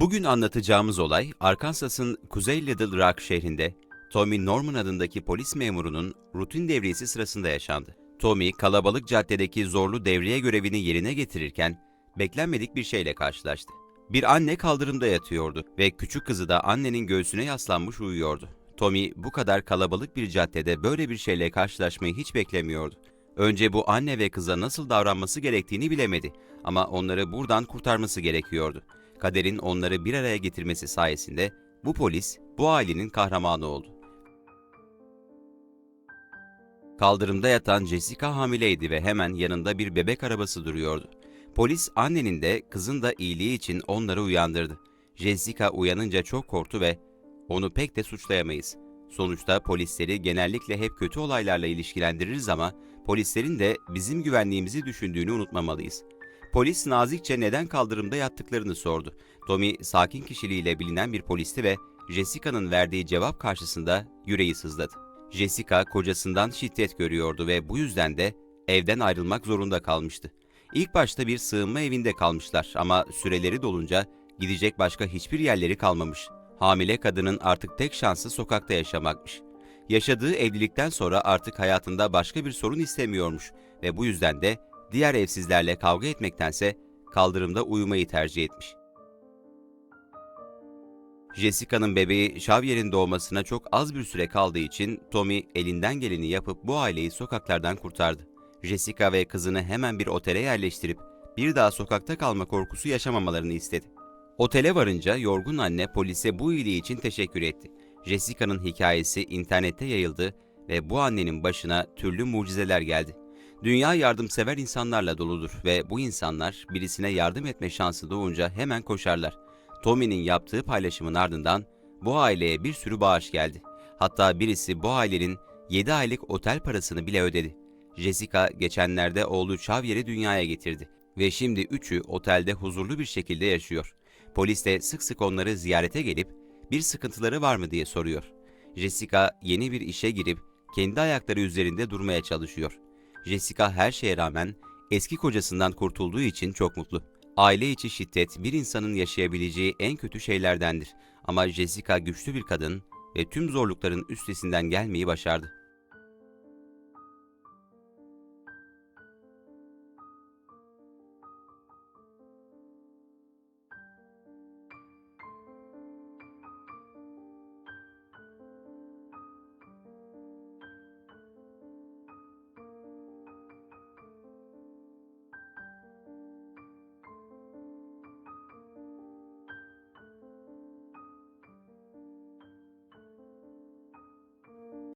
Bugün anlatacağımız olay Arkansas'ın Kuzey Little Rock şehrinde Tommy Norman adındaki polis memurunun rutin devriyesi sırasında yaşandı. Tommy kalabalık caddedeki zorlu devriye görevini yerine getirirken beklenmedik bir şeyle karşılaştı. Bir anne kaldırımda yatıyordu ve küçük kızı da annenin göğsüne yaslanmış uyuyordu. Tommy bu kadar kalabalık bir caddede böyle bir şeyle karşılaşmayı hiç beklemiyordu. Önce bu anne ve kıza nasıl davranması gerektiğini bilemedi ama onları buradan kurtarması gerekiyordu. Kaderin onları bir araya getirmesi sayesinde bu polis bu ailenin kahramanı oldu. Kaldırımda yatan Jessica hamileydi ve hemen yanında bir bebek arabası duruyordu. Polis annenin de kızın da iyiliği için onları uyandırdı. Jessica uyanınca çok korktu ve onu pek de suçlayamayız. Sonuçta polisleri genellikle hep kötü olaylarla ilişkilendiririz ama polislerin de bizim güvenliğimizi düşündüğünü unutmamalıyız. Polis nazikçe neden kaldırımda yattıklarını sordu. Tommy sakin kişiliğiyle bilinen bir polisti ve Jessica'nın verdiği cevap karşısında yüreği sızladı. Jessica kocasından şiddet görüyordu ve bu yüzden de evden ayrılmak zorunda kalmıştı. İlk başta bir sığınma evinde kalmışlar ama süreleri dolunca gidecek başka hiçbir yerleri kalmamış. Hamile kadının artık tek şansı sokakta yaşamakmış. Yaşadığı evlilikten sonra artık hayatında başka bir sorun istemiyormuş ve bu yüzden de diğer evsizlerle kavga etmektense kaldırımda uyumayı tercih etmiş. Jessica'nın bebeği Xavier'in doğmasına çok az bir süre kaldığı için Tommy elinden geleni yapıp bu aileyi sokaklardan kurtardı. Jessica ve kızını hemen bir otele yerleştirip bir daha sokakta kalma korkusu yaşamamalarını istedi. Otele varınca yorgun anne polise bu iyiliği için teşekkür etti. Jessica'nın hikayesi internette yayıldı ve bu annenin başına türlü mucizeler geldi. Dünya yardımsever insanlarla doludur ve bu insanlar birisine yardım etme şansı doğunca hemen koşarlar. Tommy'nin yaptığı paylaşımın ardından bu aileye bir sürü bağış geldi. Hatta birisi bu ailenin 7 aylık otel parasını bile ödedi. Jessica geçenlerde oğlu Xavier'i dünyaya getirdi ve şimdi üçü otelde huzurlu bir şekilde yaşıyor. Polis de sık sık onları ziyarete gelip bir sıkıntıları var mı diye soruyor. Jessica yeni bir işe girip kendi ayakları üzerinde durmaya çalışıyor. Jessica her şeye rağmen eski kocasından kurtulduğu için çok mutlu. Aile içi şiddet bir insanın yaşayabileceği en kötü şeylerdendir. Ama Jessica güçlü bir kadın ve tüm zorlukların üstesinden gelmeyi başardı.